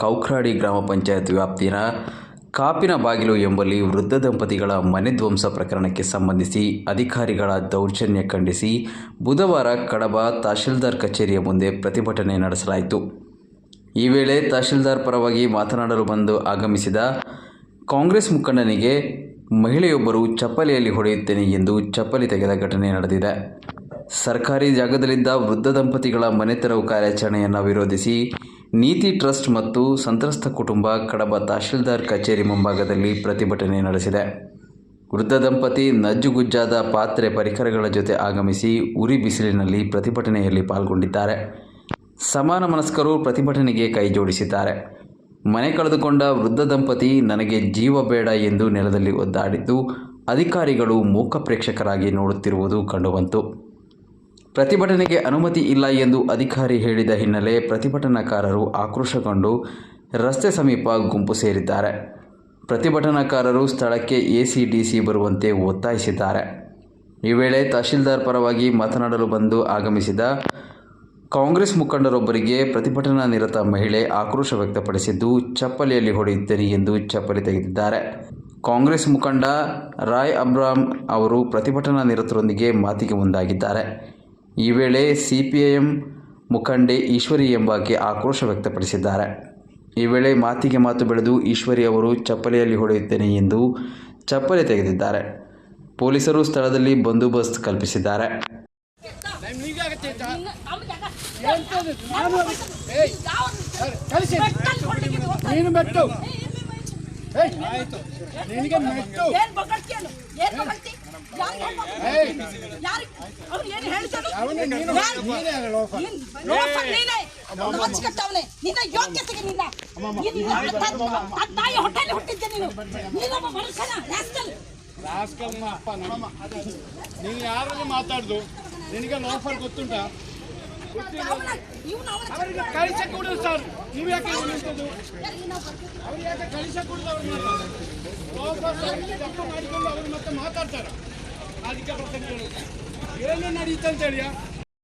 ಕೌಕ್ರಾಡಿ ಗ್ರಾಮ ಪಂಚಾಯತ್ ವ್ಯಾಪ್ತಿಯ ಕಾಪಿನ ಬಾಗಿಲು ಎಂಬಲ್ಲಿ ವೃದ್ಧ ದಂಪತಿಗಳ ಮನೆ ಧ್ವಂಸ ಪ್ರಕರಣಕ್ಕೆ ಸಂಬಂಧಿಸಿ ಅಧಿಕಾರಿಗಳ ದೌರ್ಜನ್ಯ ಖಂಡಿಸಿ ಬುಧವಾರ ಕಡಬ ತಹಶೀಲ್ದಾರ್ ಕಚೇರಿಯ ಮುಂದೆ ಪ್ರತಿಭಟನೆ ನಡೆಸಲಾಯಿತು. ಈ ವೇಳೆ ತಹಶೀಲ್ದಾರ್ ಪರವಾಗಿ ಮಾತನಾಡಲು ಬಂದು ಆಗಮಿಸಿದ ಕಾಂಗ್ರೆಸ್ ಮುಖಂಡನಿಗೆ ಮಹಿಳೆಯೊಬ್ಬರು ಚಪ್ಪಲಿಯಲ್ಲಿ ಹೊಡೆಯುತ್ತೇನೆ ಎಂದು ಚಪ್ಪಲಿ ತೆಗೆದ ಘಟನೆ ನಡೆದಿದೆ. ಸರ್ಕಾರಿ ಜಾಗದಲ್ಲಿದ್ದ ವೃದ್ಧ ದಂಪತಿಗಳ ಮನೆ ತೆರವು ಕಾರ್ಯಾಚರಣೆಯನ್ನು ವಿರೋಧಿಸಿ ನೀತಿ ಟ್ರಸ್ಟ್ ಮತ್ತು ಸಂತ್ರಸ್ತ ಕುಟುಂಬ ಕಡಬ ತಹಶೀಲ್ದಾರ್ ಕಚೇರಿ ಮುಂಭಾಗದಲ್ಲಿ ಪ್ರತಿಭಟನೆ ನಡೆಸಿದೆ. ವೃದ್ಧ ದಂಪತಿ ನಜ್ಜುಗುಜ್ಜಾದ ಪಾತ್ರೆ ಪರಿಕರಗಳ ಜೊತೆ ಆಗಮಿಸಿ ಉರಿ ಬಿಸಿಲಿನಲ್ಲಿ ಪ್ರತಿಭಟನೆಯಲ್ಲಿ ಪಾಲ್ಗೊಂಡಿದ್ದಾರೆ. ಸಮಾನ ಮನಸ್ಕರು ಪ್ರತಿಭಟನೆಗೆ ಕೈಜೋಡಿಸಿದ್ದಾರೆ ಮನೆ ಕಳೆದುಕೊಂಡ ವೃದ್ಧ ದಂಪತಿ ನನಗೆ ಜೀವ ಬೇಡ ಎಂದು ನೆಲದಲ್ಲಿ ಒದ್ದಾಡಿದ್ದು, ಅಧಿಕಾರಿಗಳು ಮೂಕ ಪ್ರೇಕ್ಷಕರಾಗಿ ನೋಡುತ್ತಿರುವುದು ಕಂಡುಬಂತು. ಪ್ರತಿಭಟನೆಗೆ ಅನುಮತಿ ಇಲ್ಲ ಎಂದು ಅಧಿಕಾರಿ ಹೇಳಿದ ಹಿನ್ನೆಲೆ ಪ್ರತಿಭಟನಾಕಾರರು ಆಕ್ರೋಶಗೊಂಡು ರಸ್ತೆ ಸಮೀಪ ಗುಂಪು ಸೇರಿದ್ದಾರೆ. ಪ್ರತಿಭಟನಾಕಾರರು ಸ್ಥಳಕ್ಕೆ ಎಸಿಡಿಸಿ ಬರುವಂತೆ ಒತ್ತಾಯಿಸಿದ್ದಾರೆ. ಈ ವೇಳೆ ತಹಶೀಲ್ದಾರ್ ಪರವಾಗಿ ಮಾತನಾಡಲು ಬಂದು ಆಗಮಿಸಿದ ಕಾಂಗ್ರೆಸ್ ಮುಖಂಡರೊಬ್ಬರಿಗೆ ಪ್ರತಿಭಟನಾ ನಿರತ ಮಹಿಳೆ ಆಕ್ರೋಶ ವ್ಯಕ್ತಪಡಿಸಿದ್ದು, ಚಪ್ಪಲಿಯಲ್ಲಿ ಹೊಡೆಯುತ್ತೇನೆ ಎಂದು ಚಪ್ಪಲಿ ತೆಗೆದಿದ್ದಾರೆ. ಕಾಂಗ್ರೆಸ್ ಮುಖಂಡ ರಾಯ್ ಅಬ್ರಾಮ್ ಅವರು ಪ್ರತಿಭಟನಾ ನಿರತರೊಂದಿಗೆ ಮಾತಿಗೆ ಮುಂದಾಗಿದ್ದಾರೆ. ಈ ವೇಳೆ ಸಿಪಿಐಎಂ ಮುಖಂಡೆ ಈಶ್ವರಿ ಎಂಬಾಕೆ ಆಕ್ರೋಶ ವ್ಯಕ್ತಪಡಿಸಿದ್ದಾರೆ. ಈ ವೇಳೆ ಮಾತಿಗೆ ಮಾತು ಬೆಳೆದು ಈಶ್ವರಿ ಅವರು ಚಪ್ಪಲಿಯಲ್ಲಿ ಹೊಡೆಯುತ್ತೇನೆ ಎಂದು ಚಪ್ಪಲಿ ತೆಗೆದಿದ್ದಾರೆ. ಪೊಲೀಸರು ಸ್ಥಳದಲ್ಲಿ ಬಂದೋಬಸ್ತ್ ಕಲ್ಪಿಸಿದ್ದಾರೆ. ಲೋಫರ್ ನಿನ್ನ ಯೋಗ್ಯತೆಗೆ ನಿನ್ನ. ನಾಯಿ ಹುಟ್ಟಿದ್ದೆ ನೀನು. ನೀನೊಬ್ಬ ಮನುಷ್ಯನ, rascal. ರಾಸ್ಕಲ್ನ ಅಪ್ಪ ನಮ್ಮ ನೀನು ಯಾರಲ್ಲಿ ಮಾತಾಡ್ದು? ನಿನಗೆ ಲೋಫರ್ ಗೊತ್ತುಂಟ? ಕಳಿಸ ಕೂಡ ಸರ್. ನೀವು ಯಾಕೆ ನಿಂತದ್ದು? ಅವ್ರು ಯಾಕೆ ಕೊಡುದು ಲೋಫರ್ ತಪ್ಪು ಮಾಡಿಕೊಂಡು ಅವರು ಮತ್ತೆ ಮಾತಾಡ್ತಾರೆ? ಅದಕ್ಕೆ Gran narita en serio.